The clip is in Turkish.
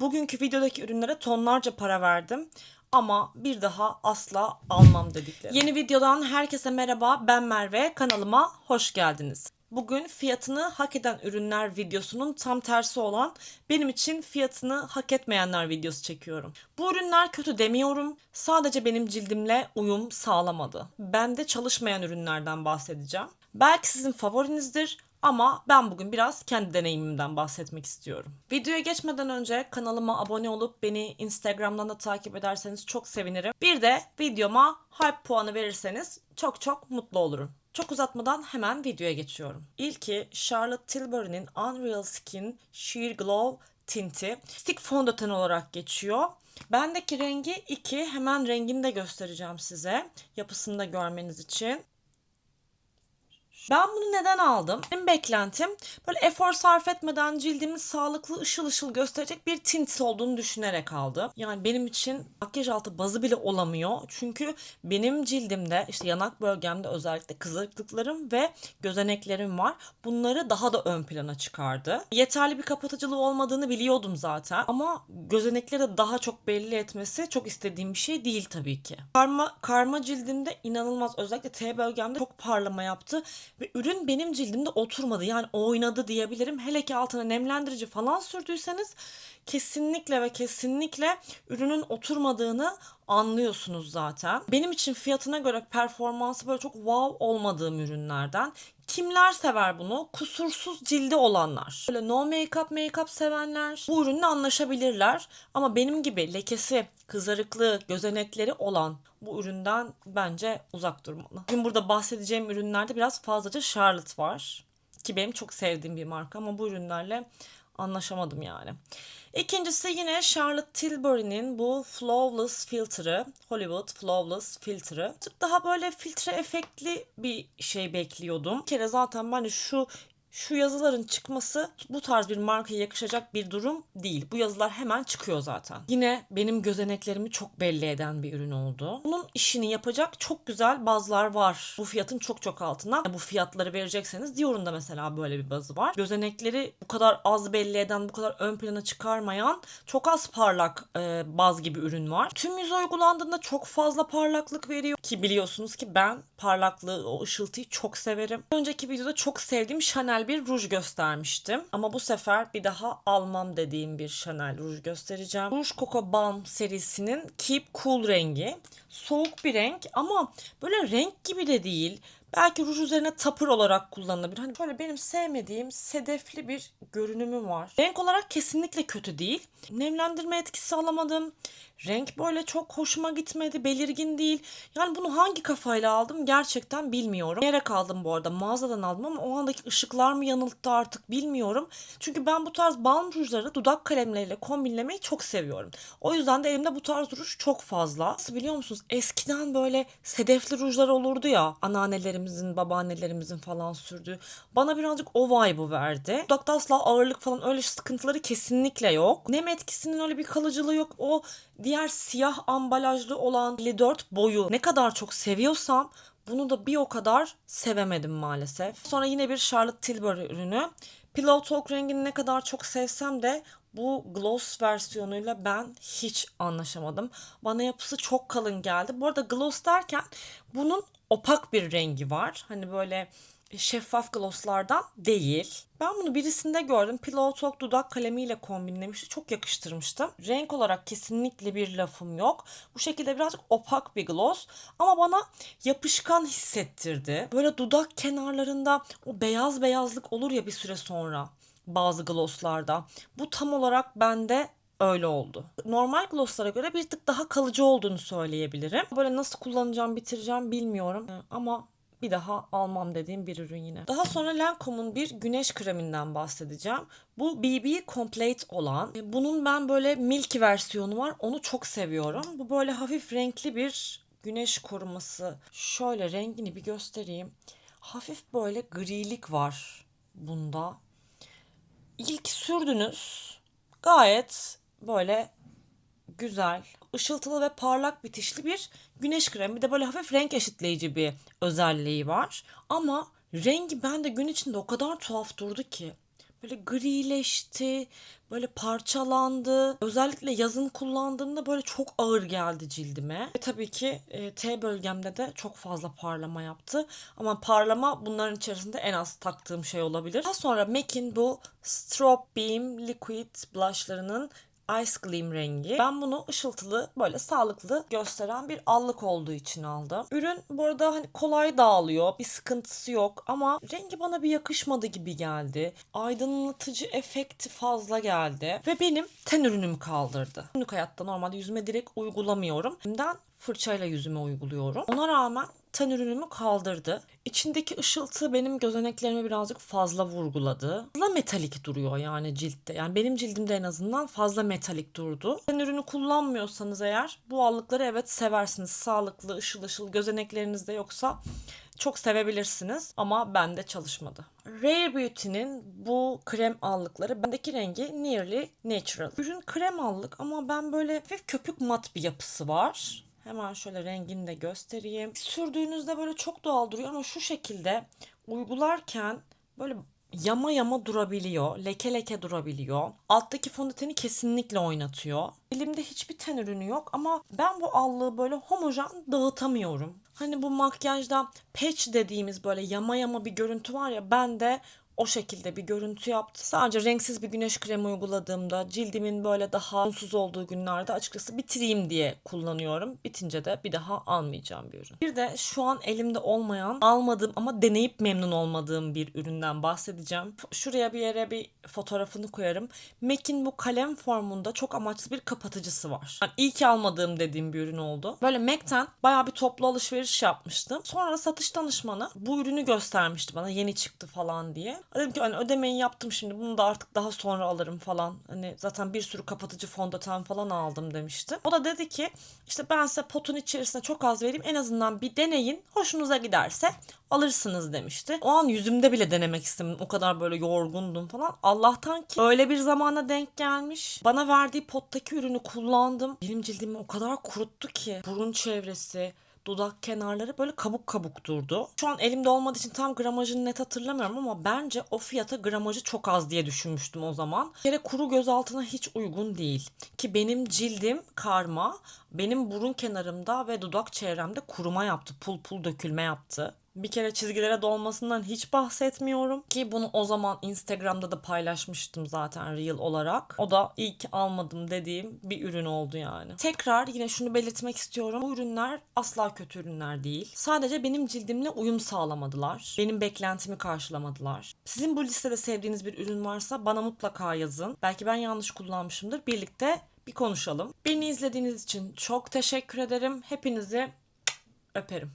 Bugünkü videodaki ürünlere tonlarca para verdim. Ama bir daha asla almam dedikleri. Yeni videodan herkese merhaba. Ben Merve. Kanalıma hoş geldiniz. Bugün fiyatını hak eden ürünler videosunun tam tersi olan benim için fiyatını hak etmeyenler videosu çekiyorum. Bu ürünler kötü demiyorum. Sadece benim cildimle uyum sağlamadı. Ben de çalışmayan ürünlerden bahsedeceğim. Belki sizin favorinizdir ama ben bugün biraz kendi deneyimimden bahsetmek istiyorum. Videoya geçmeden önce kanalıma abone olup beni Instagram'dan da takip ederseniz çok sevinirim. Bir de videoma hype puanı verirseniz çok çok mutlu olurum. Çok uzatmadan hemen videoya geçiyorum. İlki Charlotte Tilbury'nin Unreal Skin Sheer Glow tinti. Stick fondöten olarak geçiyor. Bendeki rengi 2. Hemen rengini de göstereceğim size. Yapısını da görmeniz için. Ben bunu neden aldım? Benim beklentim böyle efor sarf etmeden cildimi sağlıklı ışıl ışıl gösterecek bir tint olduğunu düşünerek aldım. Yani benim için makyaj altı bazı bile olamıyor. Çünkü benim cildimde işte yanak bölgemde özellikle kızarıklıklarım ve gözeneklerim var. Bunları daha da ön plana çıkardı. Yeterli bir kapatıcılığı olmadığını biliyordum zaten. Ama gözenekleri daha çok belli etmesi çok istediğim bir şey değil tabii ki. Karma, karma cildimde inanılmaz özellikle T bölgemde çok parlama yaptı ve ürün benim cildimde oturmadı. Yani oynadı diyebilirim. Hele ki altına nemlendirici falan sürdüyseniz kesinlikle ve kesinlikle ürünün oturmadığını anlıyorsunuz zaten. Benim için fiyatına göre performansı böyle çok wow olmadığım ürünlerden. Kimler sever bunu? Kusursuz cildi olanlar. Böyle no make-up make-up sevenler bu ürünle anlaşabilirler. Ama benim gibi lekesi, kızarıklığı, gözenekleri olan bu üründen bence uzak durmalı. Bugün burada bahsedeceğim ürünlerde biraz fazlaca Charlotte var. Ki benim çok sevdiğim bir marka ama bu ürünlerle anlaşamadım yani. İkincisi yine Charlotte Tilbury'nin bu Flawless filtre, Hollywood Flawless filtre. Daha böyle filtre efektli bir şey bekliyordum. Bir kere zaten bence şu şu yazıların çıkması bu tarz bir markaya yakışacak bir durum değil. Bu yazılar hemen çıkıyor zaten. Yine benim gözeneklerimi çok belli eden bir ürün oldu. Bunun işini yapacak çok güzel bazlar var. Bu fiyatın çok çok altına. Bu fiyatları verecekseniz Dior'un mesela böyle bir bazı var. Gözenekleri bu kadar az belli eden, bu kadar ön plana çıkarmayan çok az parlak e, baz gibi ürün var. Tüm yüze uygulandığında çok fazla parlaklık veriyor. Ki biliyorsunuz ki ben parlaklığı, o ışıltıyı çok severim. Önceki videoda çok sevdiğim Chanel bir ruj göstermiştim. Ama bu sefer bir daha almam dediğim bir Chanel ruj göstereceğim. Rouge Coco Balm serisinin Keep Cool rengi. Soğuk bir renk ama böyle renk gibi de değil. Belki ruj üzerine tapır olarak kullanılabilir. Hani böyle benim sevmediğim sedefli bir görünümü var. Renk olarak kesinlikle kötü değil. Nemlendirme etkisi alamadım. Renk böyle çok hoşuma gitmedi. Belirgin değil. Yani bunu hangi kafayla aldım gerçekten bilmiyorum. Yere kaldım bu arada. Mağazadan aldım ama o andaki ışıklar mı yanılttı artık bilmiyorum. Çünkü ben bu tarz balm rujları dudak kalemleriyle kombinlemeyi çok seviyorum. O yüzden de elimde bu tarz ruj çok fazla. Nasıl biliyor musunuz? Eskiden böyle sedefli rujlar olurdu ya. Anneannelerimizin, babaannelerimizin falan sürdüğü. Bana birazcık o vibe'ı verdi. Dudakta asla ağırlık falan öyle sıkıntıları kesinlikle yok. Nem etkisinin öyle bir kalıcılığı yok. O diğer siyah ambalajlı olan 54 boyu ne kadar çok seviyorsam bunu da bir o kadar sevemedim maalesef. Sonra yine bir Charlotte Tilbury ürünü. Pillow Talk rengini ne kadar çok sevsem de bu gloss versiyonuyla ben hiç anlaşamadım. Bana yapısı çok kalın geldi. Bu arada gloss derken bunun opak bir rengi var. Hani böyle şeffaf glosslardan değil. Ben bunu birisinde gördüm. Pillow Talk dudak kalemiyle kombinlemişti. Çok yakıştırmıştım. Renk olarak kesinlikle bir lafım yok. Bu şekilde birazcık opak bir gloss. Ama bana yapışkan hissettirdi. Böyle dudak kenarlarında o beyaz beyazlık olur ya bir süre sonra bazı glosslarda. Bu tam olarak bende öyle oldu. Normal glosslara göre bir tık daha kalıcı olduğunu söyleyebilirim. Böyle nasıl kullanacağım, bitireceğim bilmiyorum. Ama bir daha almam dediğim bir ürün yine. Daha sonra Lancome'un bir güneş kreminden bahsedeceğim. Bu BB Complete olan. Bunun ben böyle milky versiyonu var. Onu çok seviyorum. Bu böyle hafif renkli bir güneş koruması. Şöyle rengini bir göstereyim. Hafif böyle grilik var bunda. İlk sürdünüz. Gayet böyle güzel, ışıltılı ve parlak bitişli bir güneş kremi. Bir de böyle hafif renk eşitleyici bir özelliği var. Ama rengi bende gün içinde o kadar tuhaf durdu ki. böyle grileşti, böyle parçalandı. Özellikle yazın kullandığımda böyle çok ağır geldi cildime. Ve tabii ki e, T bölgemde de çok fazla parlama yaptı. Ama parlama bunların içerisinde en az taktığım şey olabilir. Daha sonra MAC'in bu Strobe Beam Liquid blushlarının Ice Gleam rengi. Ben bunu ışıltılı böyle sağlıklı gösteren bir allık olduğu için aldım. Ürün bu arada hani kolay dağılıyor. Bir sıkıntısı yok ama rengi bana bir yakışmadı gibi geldi. Aydınlatıcı efekti fazla geldi. Ve benim ten ürünümü kaldırdı. Günlük hayatta normalde yüzüme direkt uygulamıyorum. Şimdiden fırçayla yüzüme uyguluyorum. Ona rağmen ten ürünümü kaldırdı. İçindeki ışıltı benim gözeneklerimi birazcık fazla vurguladı. Fazla metalik duruyor yani ciltte. Yani benim cildimde en azından fazla metalik durdu. Ten ürünü kullanmıyorsanız eğer bu allıkları evet seversiniz. Sağlıklı, ışıl ışıl gözeneklerinizde yoksa çok sevebilirsiniz ama bende çalışmadı. Rare Beauty'nin bu krem allıkları bendeki rengi Nearly Natural. Ürün krem allık ama ben böyle hafif köpük mat bir yapısı var. Hemen şöyle rengini de göstereyim. Sürdüğünüzde böyle çok doğal duruyor ama şu şekilde uygularken böyle yama yama durabiliyor. Leke leke durabiliyor. Alttaki fondöteni kesinlikle oynatıyor. Elimde hiçbir ten ürünü yok ama ben bu allığı böyle homojen dağıtamıyorum. Hani bu makyajda patch dediğimiz böyle yama yama bir görüntü var ya ben de o şekilde bir görüntü yaptı. Sadece renksiz bir güneş kremi uyguladığımda cildimin böyle daha unsuz olduğu günlerde açıkçası bitireyim diye kullanıyorum. Bitince de bir daha almayacağım bir ürün. Bir de şu an elimde olmayan, almadığım ama deneyip memnun olmadığım bir üründen bahsedeceğim. Şuraya bir yere bir fotoğrafını koyarım. MAC'in bu kalem formunda çok amaçlı bir kapatıcısı var. Yani iyi ki almadığım dediğim bir ürün oldu. Böyle MAC'ten bayağı bir toplu alışveriş yapmıştım. Sonra satış danışmanı bu ürünü göstermişti bana yeni çıktı falan diye. Dedim ki hani ödemeyi yaptım şimdi bunu da artık daha sonra alırım falan. Hani zaten bir sürü kapatıcı fondöten falan aldım demişti. O da dedi ki işte ben size potun içerisine çok az vereyim en azından bir deneyin. Hoşunuza giderse alırsınız demişti. O an yüzümde bile denemek istemedim. O kadar böyle yorgundum falan. Allah'tan ki öyle bir zamana denk gelmiş. Bana verdiği pottaki ürünü kullandım. Benim cildimi o kadar kuruttu ki burun çevresi, dudak kenarları böyle kabuk kabuk durdu. Şu an elimde olmadığı için tam gramajını net hatırlamıyorum ama bence o fiyata gramajı çok az diye düşünmüştüm o zaman. Bir kere kuru göz altına hiç uygun değil. Ki benim cildim karma, benim burun kenarımda ve dudak çevremde kuruma yaptı. Pul pul dökülme yaptı. Bir kere çizgilere dolmasından hiç bahsetmiyorum ki bunu o zaman Instagram'da da paylaşmıştım zaten reel olarak. O da ki almadım dediğim bir ürün oldu yani. Tekrar yine şunu belirtmek istiyorum. Bu ürünler asla kötü ürünler değil. Sadece benim cildimle uyum sağlamadılar. Benim beklentimi karşılamadılar. Sizin bu listede sevdiğiniz bir ürün varsa bana mutlaka yazın. Belki ben yanlış kullanmışımdır. Birlikte bir konuşalım. Beni izlediğiniz için çok teşekkür ederim. Hepinizi öperim.